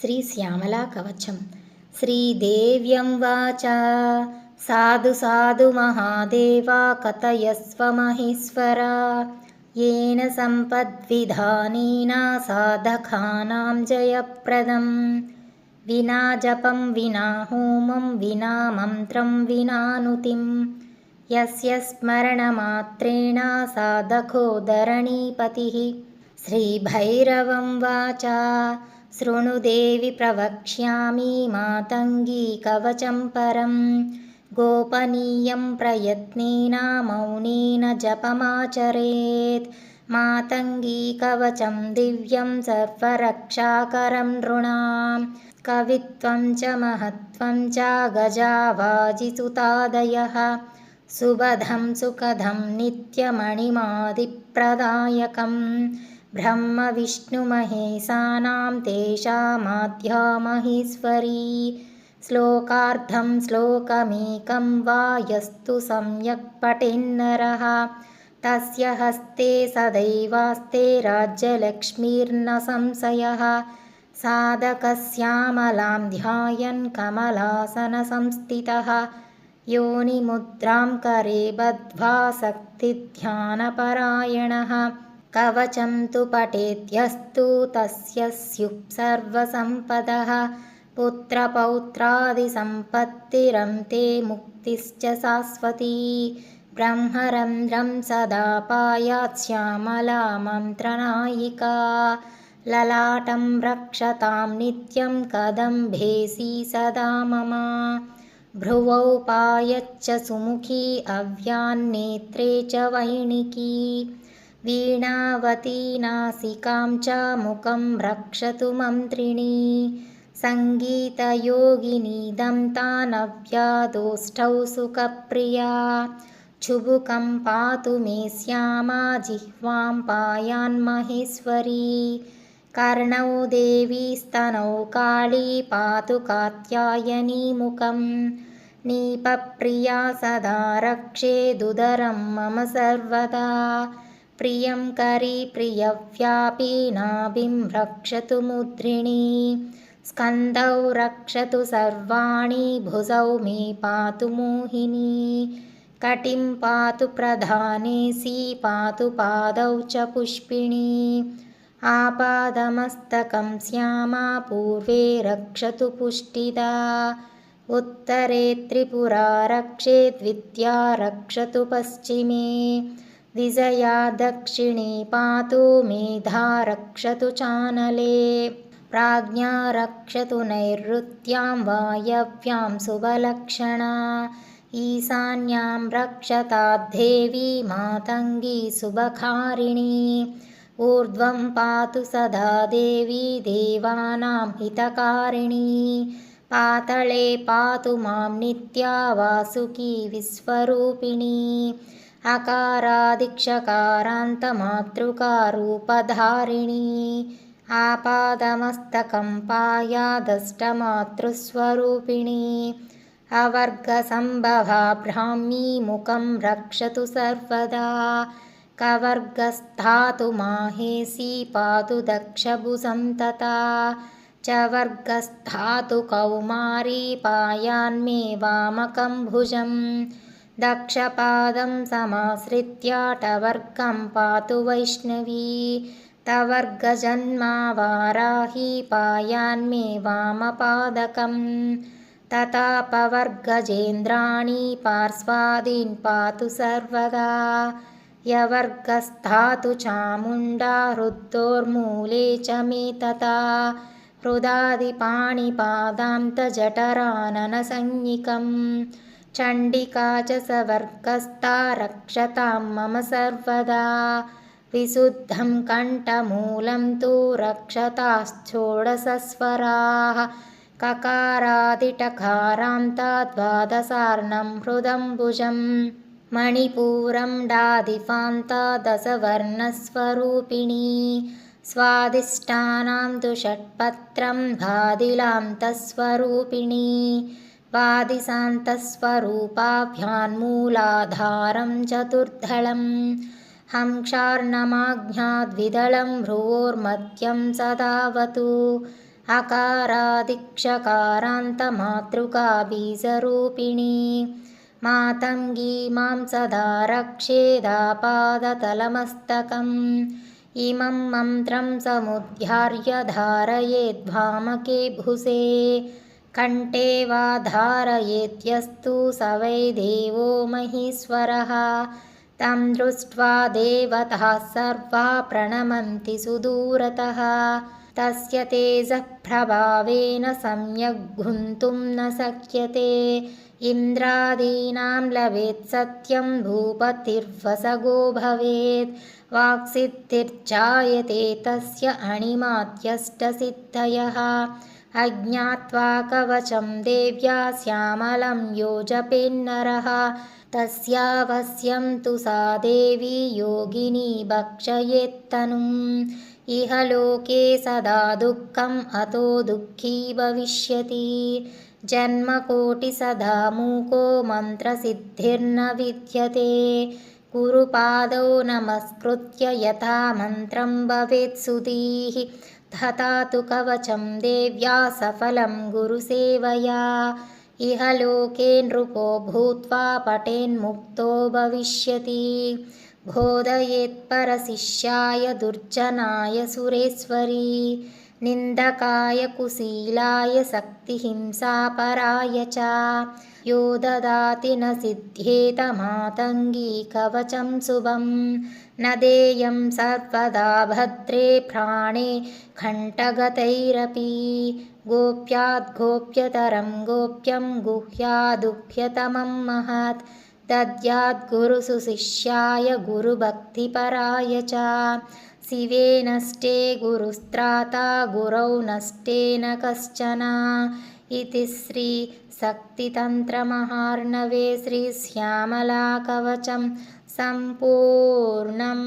श्रीश्यामलाकवचं श्रीदेव्यं वाचा। साधु साधु महादेवा कथयस्व महेश्वरा। येन सम्पद्विधानेन साधकानां जयप्रदं विना जपं विना होमं विना मन्त्रं विनानुतिं यस्य स्मरणमात्रेण साधकोदरणीपतिः। श्रीभैरवं वाचा शृणुदेवि प्रवक्ष्यामि मातङ्गीकवचं परं। गोपनीयं प्रयत्नेन मौनेन जपमाचरेत्। मातङ्गीकवचं दिव्यं सर्वरक्षाकरं नृणां कवित्वं च महत्त्वं च गजावाजिसुतादयः। सुबधं सुखदं नित्यमणिमादिप्रदायकम् ब्रह्मविष्णुमहेशानां तेषामाद्या महेश्वरी श्लोकार्धं श्लोकमेकं वा यस्तु सम्यक् पठेन्नरः। तस्य हस्ते सदैवास्ते राज्यलक्ष्मीर्न संशयः साधकश्यामलां ध्यायन् कमलासनसंस्थितः। योनिमुद्रां करे बद्ध्वा शक्तिध्यानपरायणः कवचं तु पठेद्यस्तु तस्य स्युः सर्वसम्पदः। पुत्रपौत्रादिसम्पत्तिरन्ते मुक्तिश्च शाश्वती। ब्रह्मरन्ध्रं सदा पायात्श्यामला मन्त्रनायिका। ललाटं रक्षतां नित्यं कदम्भेसी सदा मम। भ्रुवौ पायच्च सुमुखी अव्यान्नेत्रे च वैणिकी वीणावती नासिकां च मुखं रक्षतु मन्त्रिणी। सङ्गीतयोगिनीदं तानव्यादोष्ठौ सुखप्रिया। छुबुकं पातु मे श्यामा जिह्वां पायान्महेश्वरी कर्णौ देवी स्तनौ काली पातु कात्यायनीमुखं नीपप्रिया सदा रक्षेदुदरं मम सर्वदा प्रियं करी प्रियव्यापी नाभिं रक्षतु मुद्रिणी। स्कन्दौ रक्षतु सर्वाणि भुजौ मे पातु मोहिनी। कटिं पातु प्रधानेसी पातु पादौ च पुष्पिणी। आपादमस्तकं श्यामा पूर्वे रक्षतु पुष्टिदा। उत्तरे त्रिपुरा रक्षेद्विद्या रक्षतु पश्चिमे विजया दक्षिणे पातु मेधा रक्षतु चानले। प्राज्ञा रक्षतु नैऋत्यां वायव्यां सुबलक्षणा। ईशान्यां रक्षताद्देवी मातङ्गी सुबखारिणी। ऊर्ध्वं पातु सदा देवी देवानां हितकारिणी। पातळे पातु मां नित्या वासुकी विश्वरूपिणी अकारादिक्षकारान्तमातृकारूपधारिणी आपादमस्तकं पायादष्टमातृस्वरूपिणी अवर्गसम्भवा ब्राह्मी मुखं रक्षतु सर्वदा कवर्गस्थातु माहेशी पातु दक्षभुजं तथा च वर्गस्थातु कौमारी पायान्मे वामकं भुजम् दक्षपादं समाश्रित्याटवर्गं पातु वैष्णवी। तवर्गजन्मा वाराही पायान्मे वामपादकं। तथापवर्गजेन्द्राणि पार्श्वादीन् पातु सर्वदा। यवर्गस्थातु चामुण्डा हृद्दोर्मूले च मे तथा। हृदादिपाणिपादान्तजठराननसंज्ञिकम् चण्डिका च सवर्गस्था रक्षतां मम सर्वदा। विशुद्धं कण्ठमूलं तु रक्षताश्चोडसस्वराः। ककारादिटकारान्ताद्वादशार्णं हृदम्बुजं मणिपूरं डादिफान्तादशवर्णस्वरूपिणी स्वादिष्टानां तु षट्पत्रं भादिलान्तस्वरूपिणी वादिशान्तस्वरूपाभ्यान्मूलाधारं चतुर्दलं हंक्षार्णमाज्ञाद्विदलं भ्रुवोर्मध्यं सदावतु। अकारादिक्षकारान्तमातृका बीजरूपिणी मातङ्गी मां सदा रक्षेदापादतलमस्तकम् इमं मन्त्रं समुद्धार्य धारयेद्वामके भुसे कण्ठे वा धारयेत्यस्तु स वै देवो महीश्वरः। तं दृष्ट्वा देवतः सर्वा प्रणमन्ति सुदूरतः। तस्य तेजःप्रभावेन सम्यग्गुन्तुं न शक्यते। इन्द्रादीनां लभेत् सत्यं भूपतिर्वसगो भवेत्। वाक्सिद्धिर्जायते तस्य अणिमात्यष्टसिद्धयः अज्ञात्वा कवचं देव्या श्यामलं योजपेन्नरः। तस्यावश्यं तु सा देवी योगिनी भक्षयेत्तनुम्। इह लोके सदा दुःखम् अतो दुःखी भविष्यति। जन्मकोटिसदा मूको मन्त्रसिद्धिर्न विद्यते। गुरुपादौ नमस्कृत्य यथा मन्त्रं भवेत् सुधीः तथा तु कवचं देव्या सफलं गुरुसेवया इह लोके नृपो भूत्वा पटेन्मुक्तो भविष्यति बोधयेत्परशिष्याय दुर्जनाय सुरेश्वरी निन्दकाय कुशीलाय शक्तिहिंसापराय च। यो ददाति न सिद्ध्येतमातङ्गी कवचं शुभं। न देयं सर्वदा भद्रे प्राणे घण्टगतैरपि। गोप्याद्गोप्यतरं गोप्यं गुह्यादुह्यतमं महत्। दद्याद्गुरुसुशिष्याय गुरुभक्तिपराय च शिवे नष्टे गुरुस्त्राता गुरौ नष्टे न कश्चन इति श्रीशक्तितन्त्रमहार्णवे श्रीश्यामलाकवचं सम्पूर्णम्